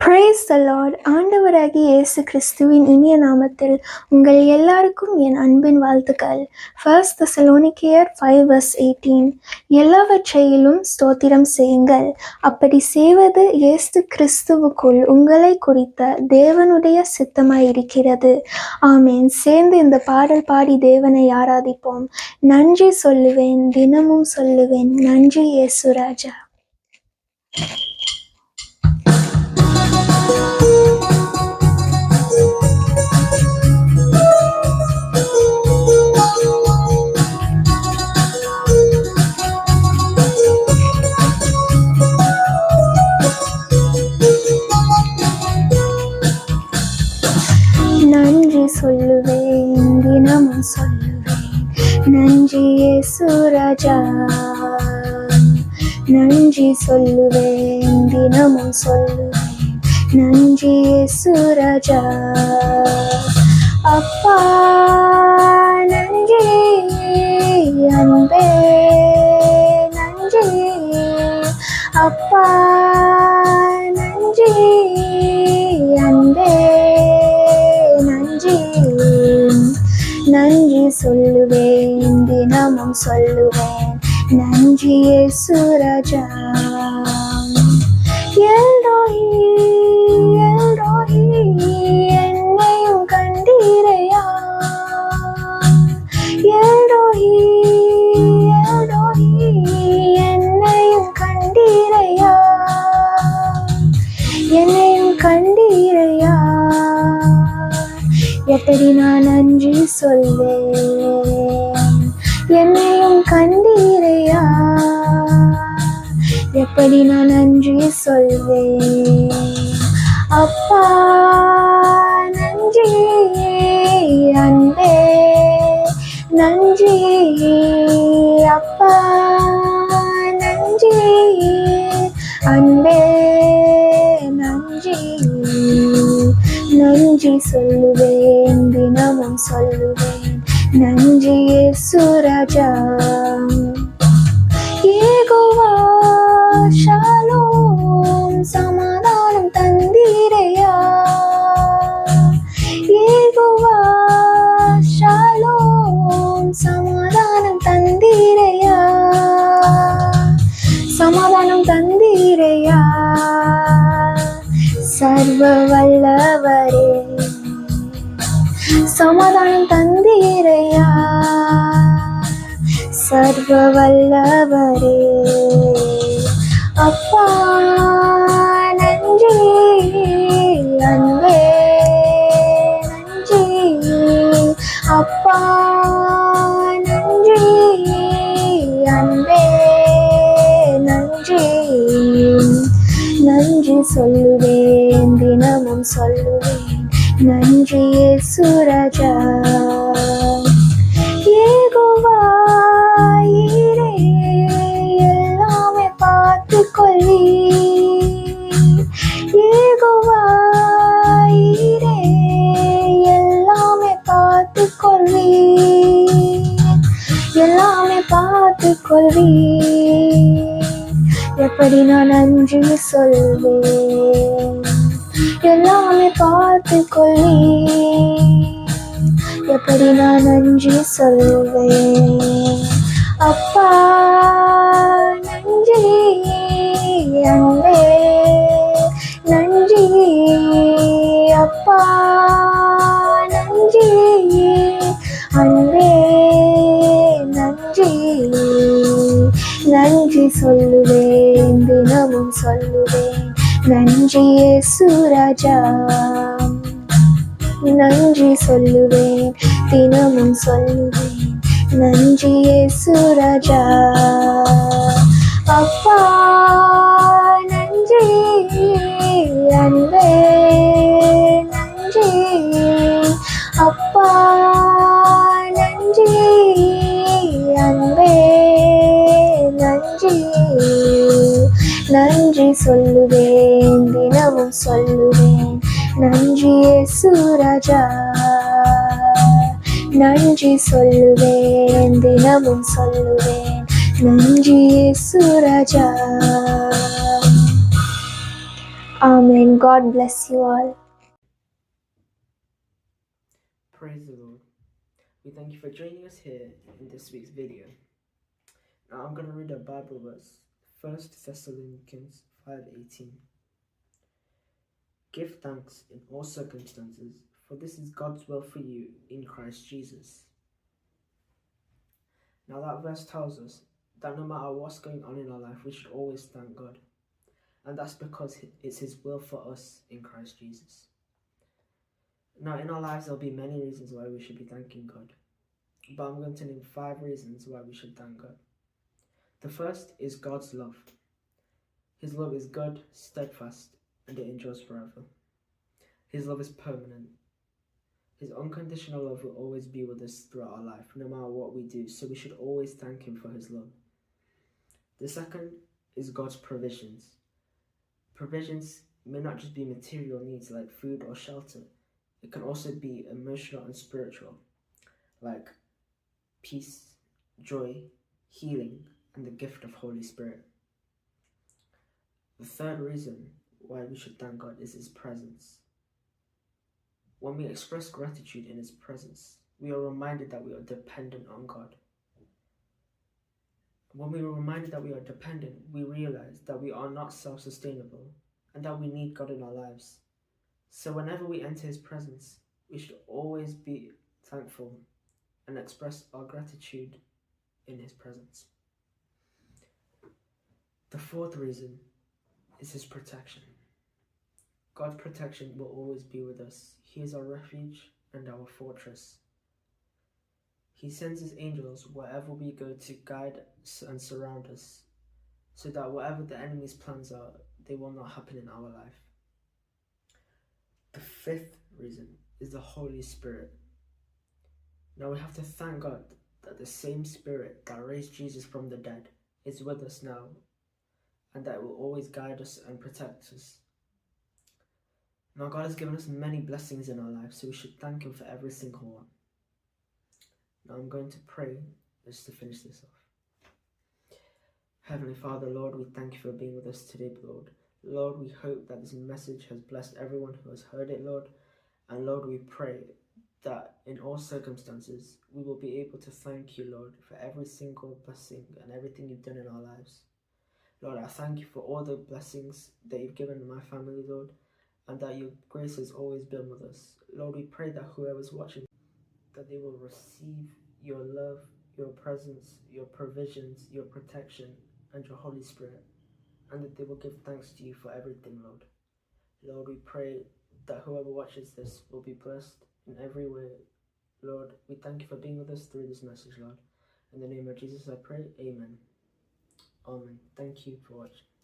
Brace த Lord ஆண்டவராகிய இயேசு கிறிஸ்துவின் இனிய நாமத்தில் உங்கள் எல்லாருக்கும் என் அன்பின் வாழ்த்துக்கள். ஃபர்ஸ்ட் தெசலோனிக்கேயர் ஃபைவ் வர்ஸ் எயிட்டீன் எல்லாவற்றையிலும் ஸ்தோத்திரம் செய்யுங்கள். அப்படி செய்வது இயேசு கிறிஸ்துவுக்குள் உங்களை குறித்த தேவனுடைய சித்தமாயிருக்கிறது. ஆமேன். சேர்ந்து இந்த பாடல் பாடி தேவனை ஆராதிப்போம். நன்றி சொல்லுவேன் தினமும் சொல்லுவேன். நன்றி இயேசு ராஜா. தினமும் சொல்லுவேன் நன்றி இயேசு நன்றி சொல்லுவேன் தினமும் சொல்லுவேன். நன்றி இயேசு அப்பா நன்றி அன்பே. நன்றி அப்பா நன்றி. சொல்லுவேன் தினமும் சொல்லுவேன். நன்றி இயேசு ராஜா. எப்படி நான் நன்றி சொல்வேன்? என்னையும் கண்டீரையா? எப்படி நான் நன்றி சொல்வேன்? அப்பா நன்றி அன்பே நன்றி நன்றி சொல்லுவேன் தினமும் சொல்லுவேன். நன்றி சுராஜா சர்வ வல்லவரே சமாதானம் தந்தீரையா சர்வ வல்லவரே. அப்பா. போவேன் நன்றியே சுரஜா ஏகுவாயிரே பார்த்து கொள்ளி ஏகுவாயிரே எல்லாமே பார்த்து கொள்ளி எல்லாமே பார்த்து கொள்ளி எப்படி நான் நன்றி சொல்வேன் பார்த்து கொள்ளி எப்படி நான் நன்றி சொல்வேன்? அப்பா நன்றி அன்பே. நன்றி அப்பா நன்றி அன்பே. நன்றி நன்றி சொல்லு. நன்றி சுராஜா நன்றி சொல்லுவேன் தினமும் சொல்லுவேன் நன்றி சுராஜா அப்பா நன்றி அன்பே நன்றி அப்பா நன்றி அன்பே நன்றி நன்றி சொல்லுவேன். இயேசு ராஜா நன்றி சொல்லுவேன் தினமும் சொல்லுவேன் நன்றி இயேசு ராஜா Amen. God bless you all. Praise the Lord. We thank you for joining us here in this week's video. Now I'm going to read a Bible verse, 1 Thessalonians 5:18. Give thanks in all circumstances, for this is God's will for you in Christ Jesus. Now that verse tells us that no matter what's going on in our life, we should always thank God. And that's because it's His will for us in Christ Jesus. Now, in our lives, there'll be many reasons why we should be thanking God. But I'm going to name five reasons why we should thank God. The first is God's love. His love is good, steadfast, and it endures forever. His love is permanent. His unconditional love will always be with us throughout our life, no matter what we do, so we should always thank Him for His love. The second is God's provisions. Provisions may not just be material needs like food or shelter, it can also be emotional and spiritual, like peace, joy, healing, and the gift of Holy Spirit. The third reason why we should thank God is His presence. When we express gratitude in His presence, we are reminded that we are dependent on God. When we are reminded that we are dependent, we realize that we are not self sustainable and that we need God in our lives. So, whenever we enter His presence, we should always be thankful and express our gratitude in His presence. The fourth reason is His protection. God's protection will always be with us. He is our refuge and our fortress. He sends His angels wherever we go to guide and surround us, so that whatever the enemy's plans are, they will not happen in our life. The fifth reason is the Holy Spirit. Now we have to thank God that the same Spirit that raised Jesus from the dead is with us now and that will always guide us and protect us. Now, God has given us many blessings in our lives, so we should thank Him for every single one. Now, I'm going to pray just to finish this off. Heavenly Father, Lord, we thank you for being with us today, Lord. Lord, we hope that this message has blessed everyone who has heard it, Lord. And Lord, we pray that in all circumstances we will be able to thank you, Lord, for every single blessing and everything you've done in our lives. Lord, I thank you for all the blessings that you've given my family, Lord, and that your grace has always been with us. Lord, we pray that whoever's watching, that they will receive your love, your presence, your provisions, your protection, and your Holy Spirit, and that they will give thanks to you for everything, Lord. Lord, we pray that whoever watches this will be blessed in every way. Lord, we thank you for being with us through this message, Lord. In the name of Jesus, I pray. Amen. Amen. Thank you for watching.